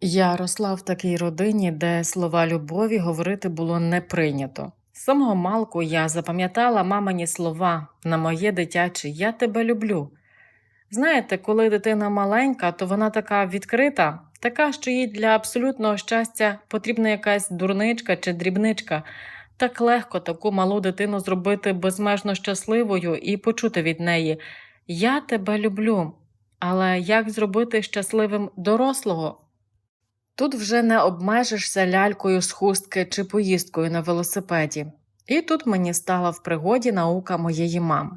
Я росла в такій родині, де слова любові говорити було не прийнято. З самого малку я запам'ятала мамині слова на моє дитяче Я тебе люблю. Знаєте, коли дитина маленька, то вона така відкрита, така, що їй для абсолютного щастя потрібна якась дурничка чи дрібничка. Так легко таку малу дитину зробити безмежно щасливою і почути від неї Я тебе люблю. Але як зробити щасливим дорослого? Тут вже не обмежишся лялькою з хустки чи поїздкою на велосипеді. І тут мені стала в пригоді наука моєї мами.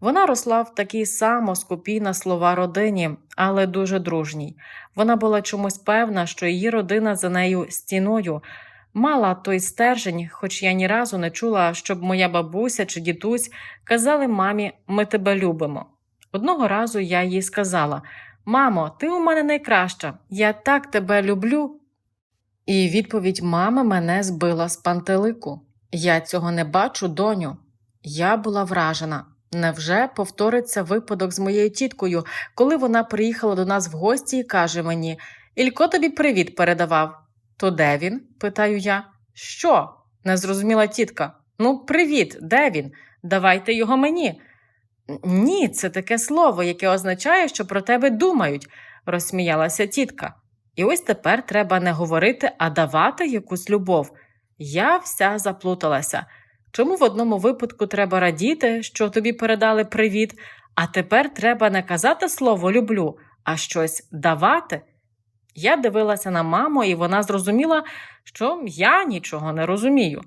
Вона росла в такій само скупій на слова родині, але дуже дружній. Вона була чомусь певна, що її родина за нею стіною мала той стержень, хоч я ні разу не чула, щоб моя бабуся чи дідусь казали мамі Ми тебе любимо. Одного разу я їй сказала Мамо, ти у мене найкраща, я так тебе люблю. І відповідь мами мене збила з пантелику. Я цього не бачу, доню. Я була вражена. Невже повториться випадок з моєю тіткою, коли вона приїхала до нас в гості і каже мені Ілько тобі привіт передавав. То де він? питаю я. Що? не зрозуміла тітка. Ну, привіт, де він? Давайте його мені. Ні, це таке слово, яке означає, що про тебе думають, розсміялася тітка. І ось тепер треба не говорити, а давати якусь любов. Я вся заплуталася. Чому в одному випадку треба радіти, що тобі передали привіт, а тепер треба не казати слово люблю, а щось давати? Я дивилася на маму, і вона зрозуміла, що я нічого не розумію.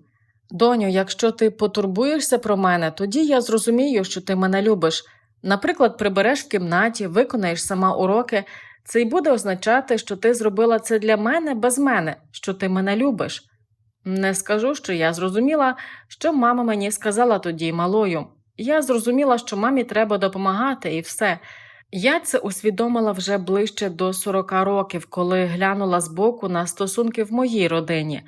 Доню, якщо ти потурбуєшся про мене, тоді я зрозумію, що ти мене любиш. Наприклад, прибереш в кімнаті, виконаєш сама уроки, це й буде означати, що ти зробила це для мене без мене, що ти мене любиш. Не скажу, що я зрозуміла, що мама мені сказала тоді малою. Я зрозуміла, що мамі треба допомагати, і все. Я це усвідомила вже ближче до 40 років, коли глянула збоку на стосунки в моїй родині.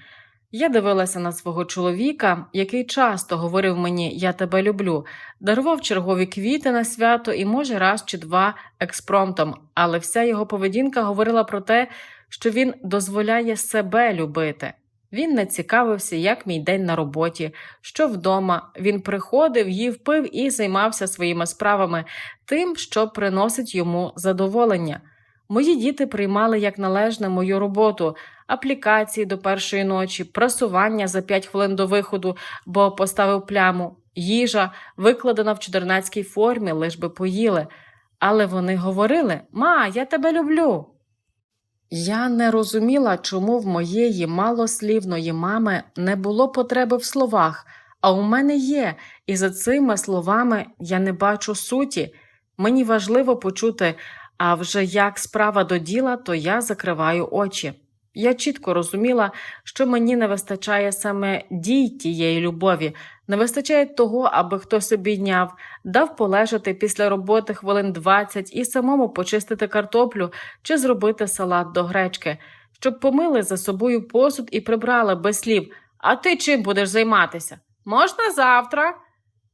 Я дивилася на свого чоловіка, який часто говорив мені Я тебе люблю, дарував чергові квіти на свято і, може, раз чи два експромтом, але вся його поведінка говорила про те, що він дозволяє себе любити. Він не цікавився, як мій день на роботі, що вдома. Він приходив, їв пив і займався своїми справами, тим, що приносить йому задоволення. Мої діти приймали як належне мою роботу, аплікації до першої ночі, прасування за 5 хвилин до виходу, бо поставив пляму, їжа, викладена в чудернацькій формі, лиш би поїли. Але вони говорили Ма, я тебе люблю. Я не розуміла, чому в моєї малослівної мами не було потреби в словах, а у мене є, і за цими словами я не бачу суті. Мені важливо почути, а вже як справа до діла, то я закриваю очі. Я чітко розуміла, що мені не вистачає саме дій тієї любові, не вистачає того, аби хтось обійняв, дав полежати після роботи хвилин 20 і самому почистити картоплю чи зробити салат до гречки, щоб помили за собою посуд і прибрали без слів. А ти чим будеш займатися? Можна завтра.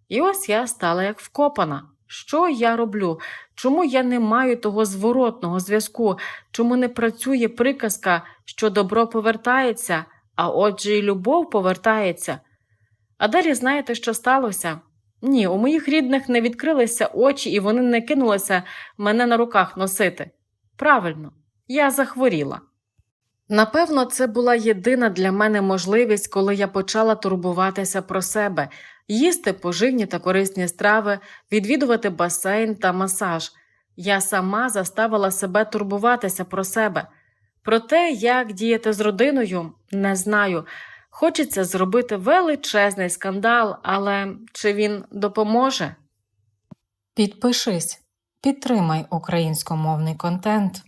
І ось я стала як вкопана. Що я роблю? Чому я не маю того зворотного зв'язку? Чому не працює приказка, що добро повертається, а отже, і любов повертається? А далі знаєте, що сталося? Ні, у моїх рідних не відкрилися очі, і вони не кинулися мене на руках носити. Правильно, я захворіла. Напевно, це була єдина для мене можливість, коли я почала турбуватися про себе, їсти поживні та корисні страви, відвідувати басейн та масаж. Я сама заставила себе турбуватися про себе. Про те, як діяти з родиною, не знаю. Хочеться зробити величезний скандал, але чи він допоможе? Підпишись, підтримай українськомовний контент.